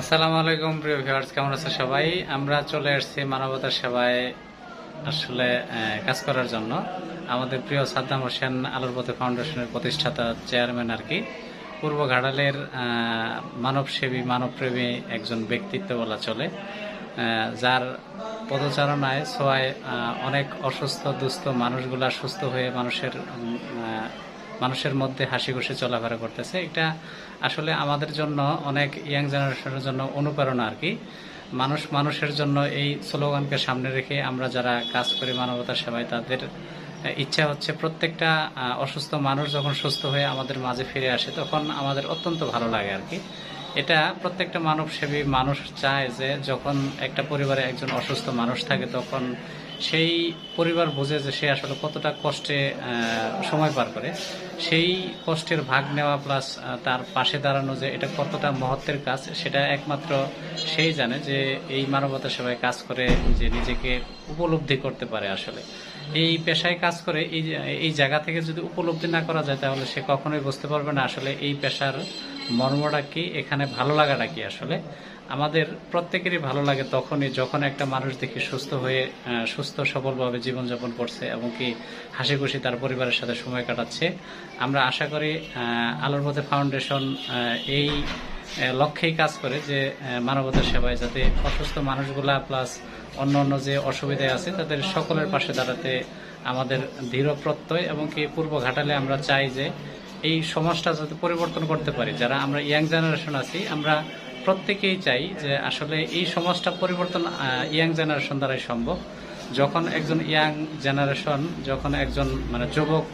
আসসালামু আলাইকুম প্রিয় ভিউয়ার্স কেমন আছে সবাই? আমরা চলে আসছি মানবতার সেবায় আসলে কাজ করার জন্য। আমাদের প্রিয় সাদ্দাম হোসেন আলোরপথে ফাউন্ডেশনের প্রতিষ্ঠাতা চেয়ারম্যান আর কি। পূর্ব ঘাটালের আহ, মানবসেবী মানবপ্রেমী একজন ব্যক্তিত্ব বলা চলে যার পদচারণায় ছোঁয়ায় অনেক অসুস্থ দুস্থ মানুষগুলা সুস্থ হয়ে মানুষের মানুষের মধ্যে হাসি খুশি চলাফেরা করতেছে। এটা আসলে আমাদের জন্য, অনেক ইয়াং জেনারেশনের জন্য অনুপ্রেরণা আর কি। মানুষ মানুষের জন্য এই স্লোগানকে সামনে রেখে আমরা যারা কাজ করি মানবতার সেবায়, তাদের ইচ্ছা হচ্ছে প্রত্যেকটা অসুস্থ মানুষ যখন সুস্থ হয়ে আমাদের মাঝে ফিরে আসে, তখন আমাদের অত্যন্ত ভালো লাগে আর কি। এটা প্রত্যেকটা মানবসেবী মানুষ চায় যে যখন একটা পরিবারে একজন অসুস্থ মানুষ থাকে, তখন সেই পরিবার বোঝে যে সে আসলে কতটা কষ্টে সময় পার করে। সেই কষ্টের ভাগ নেওয়া প্লাস তার পাশে দাঁড়ানো যে এটা কতটা মহত্বের কাজ, সেটা একমাত্র সেই জানে যে এই মানবতা সেবায় কাজ করে, যে নিজেকে উপলব্ধি করতে পারে আসলে। এই পেশায় কাজ করে, এই এই জায়গা থেকে যদি উপলব্ধি না করা যায়, তাহলে সে কখনোই বুঝতে পারবে না আসলে এই পেশার মর্মটা কি, এখানে ভালো লাগাটা কি আসলে। আমাদের প্রত্যেকেরই ভালো লাগে তখনই যখন একটা মানুষ দেখি সুস্থ হয়ে সুস্থ সবলভাবে জীবনযাপন করছে এবং কি হাসি খুশি তার পরিবারের সাথে সময় কাটাচ্ছে। আমরা আশা করি আলোর পথে ফাউন্ডেশন এই লক্ষ্যেই কাজ করে যে মানবতার সেবায় যাতে অসুস্থ মানুষগুলা প্লাস অন্য অন্য যে অসুবিধায় আছে, তাদের সকলের পাশে দাঁড়াতে আমাদের দৃঢ় প্রত্যয় এবং কি পূর্ব ঘাটালে আমরা চাই যে এই সমাজটা যাতে পরিবর্তন করতে পারি। যারা আমরা ইয়াং জেনারেশন আছি, আমরা প্রত্যেকেই চাই যে আসলে এই সমাজটা পরিবর্তন ইয়াং জেনারেশন দ্বারাই সম্ভব। যখন একজন ইয়াং জেনারেশন যখন একজন মানে যুবক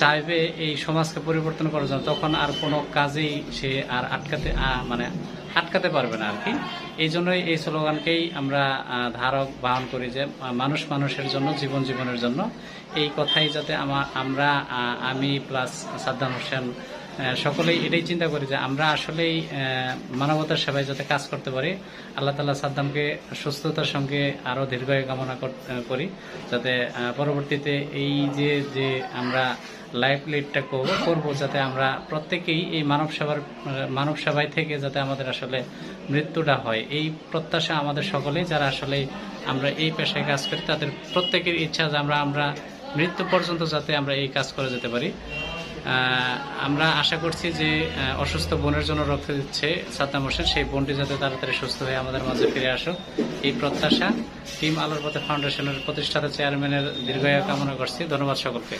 চাইবে এই সমাজকে পরিবর্তন করার জন্য, তখন আর কোনো কাজেই সে আর আটকাতে মানে আটকাতে পারবে না আর কি। এই জন্যই এই স্লোগানকেই আমরা ধারক বাহন করি যে মানুষ মানুষের জন্য, জীবন জীবনের জন্য। এই কথাই যাতে আমার আমরা আমি প্লাস সাদ্দাম হোসেন সকলেই এটাই চিন্তা করি যে, আমরা আসলেই মানবতার সেবায় যাতে কাজ করতে পারি, আল্লাহ তালা সাদ্দামকে সুস্থতার সঙ্গে আরও দীর্ঘায়ু কামনা কর- যাতে পরবর্তীতে এই যে যে আমরা লাইফ লিডটা করব করব যাতে আমরা প্রত্যেকেই এই মানব সেবার, মানব সেবায় থেকে যাতে আমাদের আসলে মৃত্যুটা হয়। এই প্রত্যাশা আমাদের সকলেই, যারা আসলে আমরা এই পেশায় কাজ করি, তাদের প্রত্যেকের ইচ্ছা যে আমরা আমরা মৃত্যু পর্যন্ত যাতে আমরা এই কাজ করে যেতে পারি। আমরা আশা করছি যে অসুস্থ বোনের জন্য রক্ত দিচ্ছে সাদ্দাম হোসেন। সেই বোনটি যাতে তাড়াতাড়ি সুস্থ হয়ে আমাদের মাঝে ফিরে আসুক। এই প্রত্যাশা টিম আলোর পথে ফাউন্ডেশনের প্রতিষ্ঠাতা চেয়ারম্যানের দীর্ঘায়ু কামনা করছি। ধন্যবাদ সকলকে।